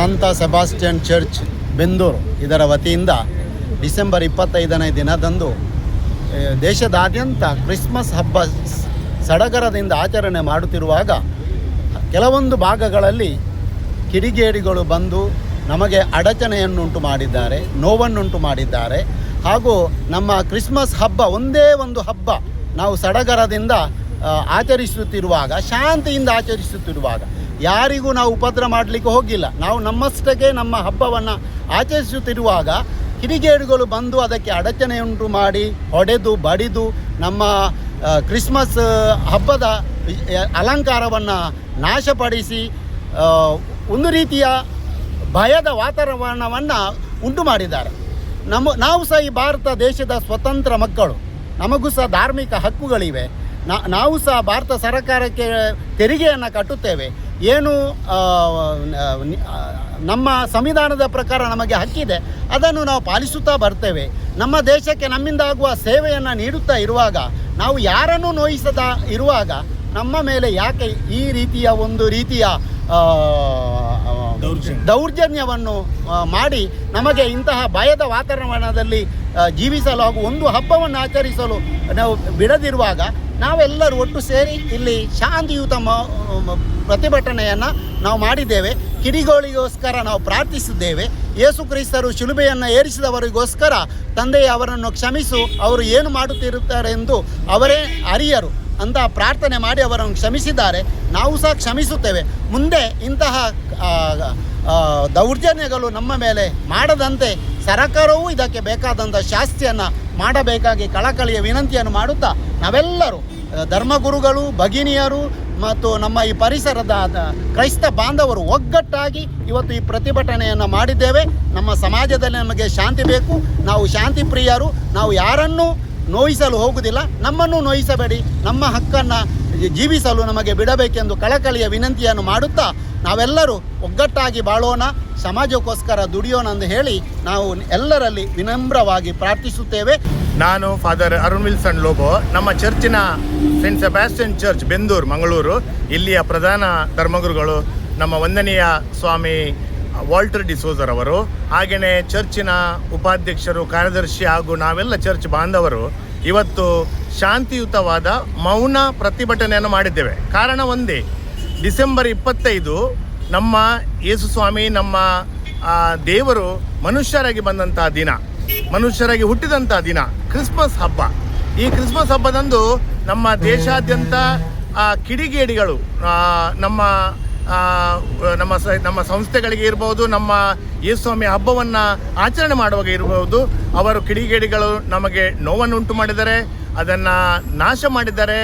ಸಂತ Sebastian church, Bendur. ಇದರ ವತಿಯಿಂದ ಡಿಸೆಂಬರ್ ಇಪ್ಪತ್ತೈದನೇ ದಿನದಂದು ದೇಶದಾದ್ಯಂತ ಕ್ರಿಸ್ಮಸ್ ಹಬ್ಬ ಸಡಗರದಿಂದ ಆಚರಣೆ ಮಾಡುತ್ತಿರುವಾಗ, ಕೆಲವೊಂದು ಭಾಗಗಳಲ್ಲಿ ಕಿಡಿಗೇಡಿಗಳು ಬಂದು ನಮಗೆ ಅಡಚಣೆಯನ್ನುಂಟು ಮಾಡಿದ್ದಾರೆ, ನೋವನ್ನುಂಟು ಮಾಡಿದ್ದಾರೆ. ಹಾಗೂ ನಮ್ಮ ಕ್ರಿಸ್ಮಸ್ ಹಬ್ಬ ಒಂದೇ ಒಂದು ಹಬ್ಬ ನಾವು ಸಡಗರದಿಂದ ಆಚರಿಸುತ್ತಿರುವಾಗ, ಶಾಂತಿಯಿಂದ ಆಚರಿಸುತ್ತಿರುವಾಗ ಯಾರಿಗೂ ನಾವು ಉಪದ್ರ ಮಾಡಲಿಕ್ಕೆ ಹೋಗಿಲ್ಲ. ನಾವು ನಮ್ಮಷ್ಟಕ್ಕೆ ನಮ್ಮ ಹಬ್ಬವನ್ನು ಆಚರಿಸುತ್ತಿರುವಾಗ ಕಿಡಿಗೇಡುಗಳು ಬಂದು ಅದಕ್ಕೆ ಅಡಚಣೆಯುಂಟು ಮಾಡಿ ಹೊಡೆದು ಬಡಿದು ನಮ್ಮ ಕ್ರಿಸ್ಮಸ್ ಹಬ್ಬದ ಅಲಂಕಾರವನ್ನು ನಾಶಪಡಿಸಿ ಒಂದು ರೀತಿಯ ಭಯದ ವಾತಾವರಣವನ್ನು ಉಂಟು ಮಾಡಿದ್ದಾರೆ. ನಮ್ಮ, ನಾವು ಸಹ ಈ ಭಾರತ ದೇಶದ ಸ್ವತಂತ್ರ ಮಕ್ಕಳು. ನಮಗೂ ಸಹ ಧಾರ್ಮಿಕ ಹಕ್ಕುಗಳಿವೆ. ನಾವು ಸಹ ಭಾರತ ಸರ್ಕಾರಕ್ಕೆ ತೆರಿಗೆಯನ್ನು ಕಟ್ಟುತ್ತೇವೆ. ಏನು ನಮ್ಮ ಸಂವಿಧಾನದ ಪ್ರಕಾರ ನಮಗೆ ಹಕ್ಕಿದೆ ಅದನ್ನು ನಾವು ಪಾಲಿಸುತ್ತಾ ಬರ್ತೇವೆ. ನಮ್ಮ ದೇಶಕ್ಕೆ ನಮ್ಮಿಂದ ಆಗುವ ಸೇವೆಯನ್ನು ನೀಡುತ್ತಾ ಇರುವಾಗ ನಾವು ಯಾರನ್ನು ನೋಯಿಸದ ಇರುವಾಗ ನಮ್ಮ ಮೇಲೆ ಯಾಕೆ ಈ ರೀತಿಯ ಒಂದು ರೀತಿಯ ದೌರ್ಜನ್ಯವನ್ನು ಮಾಡಿ ನಮಗೆ ಇಂತಹ ಭಯದ ವಾತಾವರಣದಲ್ಲಿ ಜೀವಿಸಲು ಹಾಗೂ ಒಂದು ಹಬ್ಬವನ್ನು ಆಚರಿಸಲು ನಾವು ಬಿಡದಿರುವಾಗ ನಾವೆಲ್ಲರೂ ಒಟ್ಟು ಸೇರಿ ಇಲ್ಲಿ ಶಾಂತಿಯುತ ಪ್ರತಿಭಟನೆಯನ್ನು ನಾವು ಮಾಡಿದ್ದೇವೆ. ಕಿಡಿಗೋಳಿಗೋಸ್ಕರ ನಾವು ಪ್ರಾರ್ಥಿಸಿದ್ದೇವೆ. ಯೇಸು ಕ್ರಿಸ್ತರು ಶಿಲುಬೆಯನ್ನು ಏರಿಸಿದವರಿಗೋಸ್ಕರ ತಂದೆಯ ಅವರನ್ನು ಕ್ಷಮಿಸು, ಅವರು ಏನು ಮಾಡುತ್ತಿರುತ್ತಾರೆ ಎಂದು ಅವರೇ ಅರಿಯರು. ಅಂತ ಪ್ರಾರ್ಥನೆ ಮಾಡಿ ಅವರನ್ನು ಕ್ಷಮಿಸಿದ್ದಾರೆ. ನಾವು ಸಹ ಕ್ಷಮಿಸುತ್ತೇವೆ. ಮುಂದೆ ಇಂತಹ ದೌರ್ಜನ್ಯಗಳು ನಮ್ಮ ಮೇಲೆ ಮಾಡದಂತೆ ಸರಕಾರವೂ ಇದಕ್ಕೆ ಬೇಕಾದಂಥ ಶಾಸ್ತಿಯನ್ನು ಮಾಡಬೇಕಾಗಿ ಕಳಕಳಿಯ ವಿನಂತಿಯನ್ನು ಮಾಡುತ್ತಾ ನಾವೆಲ್ಲರೂ ಧರ್ಮಗುರುಗಳು, ಭಗಿನಿಯರು ಮತ್ತು ನಮ್ಮ ಈ ಪರಿಸರದ ಕ್ರೈಸ್ತ ಬಾಂಧವರು ಒಗ್ಗಟ್ಟಾಗಿ ಇವತ್ತು ಈ ಪ್ರತಿಭಟನೆಯನ್ನು ಮಾಡಿದ್ದೇವೆ. ನಮ್ಮ ಸಮಾಜದಲ್ಲಿ ನಮಗೆ ಶಾಂತಿ ಬೇಕು. ನಾವು ಶಾಂತಿ ಪ್ರಿಯರು ನಾವು ಯಾರನ್ನೂ ನೋಯಿಸಲು ಹೋಗುವುದಿಲ್ಲ ನಮ್ಮನ್ನು ನೋಯಿಸಬೇಡಿ. ನಮ್ಮ ಹಕ್ಕನ್ನು ಜೀವಿಸಲು ನಮಗೆ ಬಿಡಬೇಕೆಂದು ಕಳಕಳಿಯ ವಿನಂತಿಯನ್ನು ಮಾಡುತ್ತಾ ನಾವೆಲ್ಲರೂ ಒಗ್ಗಟ್ಟಾಗಿ ಬಾಳೋಣ, ಸಮಾಜಕ್ಕೋಸ್ಕರ ದುಡಿಯೋಣ ಎಂದು ಹೇಳಿ ನಾವು ಎಲ್ಲರಲ್ಲಿ ವಿನಮ್ರವಾಗಿ ಪ್ರಾರ್ಥಿಸುತ್ತೇವೆ. ನಾನು ಫಾದರ್ ಅರುಣ್ ವಿಲ್ಸನ್ ಲೋಬೋ, ನಮ್ಮ ಚರ್ಚಿನ saint Sebastian church, Bendur, Mangaluru. ಇಲ್ಲಿಯ ಪ್ರಧಾನ ಧರ್ಮಗುರುಗಳು ನಮ್ಮ ವಂದನೀಯ ಸ್ವಾಮಿ ವಾಲ್ಟರ್ ಡಿಸೋಜರ್ ಅವರು, ಹಾಗೆಯೇ ಚರ್ಚಿನ ಉಪಾಧ್ಯಕ್ಷರು, ಕಾರ್ಯದರ್ಶಿ ಹಾಗೂ ನಾವೆಲ್ಲ ಚರ್ಚ್ ಬಾಂಧವರು. ಇವತ್ತು ಶಾಂತಿಯುತವಾದ ಮೌನ ಪ್ರತಿಭಟನೆಯನ್ನು ಮಾಡಿದ್ದೇವೆ. ಕಾರಣ ಒಂದೇ, ಡಿಸೆಂಬರ್ ಇಪ್ಪತ್ತೈದು ನಮ್ಮ ಯೇಸು ಸ್ವಾಮಿ, ನಮ್ಮ ದೇವರು ಮನುಷ್ಯರಾಗಿ ಬಂದಂತಹ ದಿನ, ಮನುಷ್ಯರಾಗಿ ಹುಟ್ಟಿದಂತಹ ದಿನ, ಕ್ರಿಸ್ಮಸ್ ಹಬ್ಬ. ಈ ಕ್ರಿಸ್ಮಸ್ ಹಬ್ಬದಂದು ನಮ್ಮ ದೇಶಾದ್ಯಂತ ಕಿಡಿಗೇಡಿಗಳು ನಮ್ಮ ನಮ್ಮ ನಮ್ಮ ಸಂಸ್ಥೆಗಳಿಗೆ ಇರ್ಬೋದು, ನಮ್ಮ ಯೇಸುಸ್ವಾಮಿ ಹಬ್ಬವನ್ನು ಆಚರಣೆ ಮಾಡುವಾಗ ಇರಬಹುದು ಅವರು ಕಿಡಿಗೇಡಿಗಳು ನಮಗೆ ನೋವನ್ನು ಉಂಟು ಮಾಡಿದ್ದಾರೆ ಅದನ್ನು ನಾಶ ಮಾಡಿದ್ದಾರೆ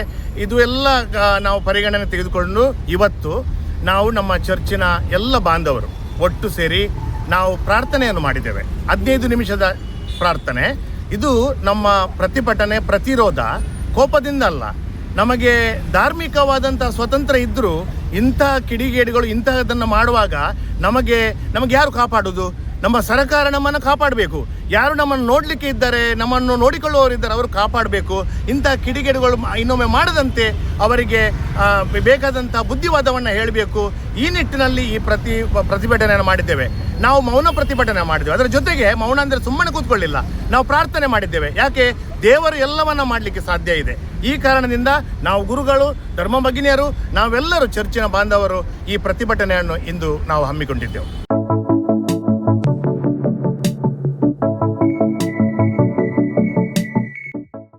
ಇದು ಎಲ್ಲ ನಾವು ಪರಿಗಣನೆ ತೆಗೆದುಕೊಂಡು ಇವತ್ತು ನಾವು ನಮ್ಮ ಚರ್ಚಿನ ಎಲ್ಲ ಬಾಂಧವರು ಒಟ್ಟು ಸೇರಿ ನಾವು ಪ್ರಾರ್ಥನೆಯನ್ನು ಮಾಡಿದ್ದೇವೆ. ಹದಿನೈದು ನಿಮಿಷದ ಪ್ರಾರ್ಥನೆ. ಇದು ನಮ್ಮ ಪ್ರತಿಭಟನೆ, ಪ್ರತಿರೋಧ, ಕೋಪದಿಂದ ಅಲ್ಲ. ನಮಗೆ ಧಾರ್ಮಿಕವಾದಂಥ ಸ್ವತಂತ್ರ ಇದ್ದರೂ ಇಂಥ ಕಿಡಿಗೇಡಿಗಳು ಇಂತಹದನ್ನು ಮಾಡುವಾಗ ನಮಗೆ ನಮಗೆ ಯಾರು ಕಾಪಾಡೋದು? ನಮ್ಮ ಸರ್ಕಾರ ನಮ್ಮನ್ನು ಕಾಪಾಡಬೇಕು. ಯಾರು ನಮ್ಮನ್ನು ನೋಡಲಿಕ್ಕೆ ಇದ್ದಾರೆ, ನಮ್ಮನ್ನು ನೋಡಿಕೊಳ್ಳುವವರಿದ್ದಾರೆ ಅವರು ಕಾಪಾಡಬೇಕು. ಇಂಥ ಕಿಡಿಗೇಡುಗಳು ಇನ್ನೊಮ್ಮೆ ಮಾಡದಂತೆ ಅವರಿಗೆ ಬೇಕಾದಂಥ ಬುದ್ಧಿವಾದವನ್ನು ಹೇಳಬೇಕು. ಈ ನಿಟ್ಟಿನಲ್ಲಿ ಈ ಪ್ರತಿ ಪ್ರತಿಭಟನೆಯನ್ನು ಮಾಡಿದ್ದೇವೆ. ನಾವು ಮೌನ ಪ್ರತಿಭಟನೆ ಮಾಡಿದ್ದೇವೆ. ಅದರ ಜೊತೆಗೆ ಮೌನ ಅಂದರೆ ಸುಮ್ಮನೆ ಕೂತ್ಕೊಳ್ಳಿಲ್ಲ. ನಾವು ಪ್ರಾರ್ಥನೆ ಮಾಡಿದ್ದೇವೆ. ಯಾಕೆ? ದೇವರು ಎಲ್ಲವನ್ನ ಮಾಡಲಿಕ್ಕೆ ಸಾಧ್ಯ ಇದೆ. ಈ ಕಾರಣದಿಂದ ನಾವು ಗುರುಗಳು, ಧರ್ಮ ಭಗಿನಿಯರು, ನಾವೆಲ್ಲರೂ ಚರ್ಚಿನ ಬಾಂಧವರು ಈ ಪ್ರತಿಭಟನೆಯನ್ನು ಇಂದು ನಾವು ಹಮ್ಮಿಕೊಂಡಿದ್ದೆವು.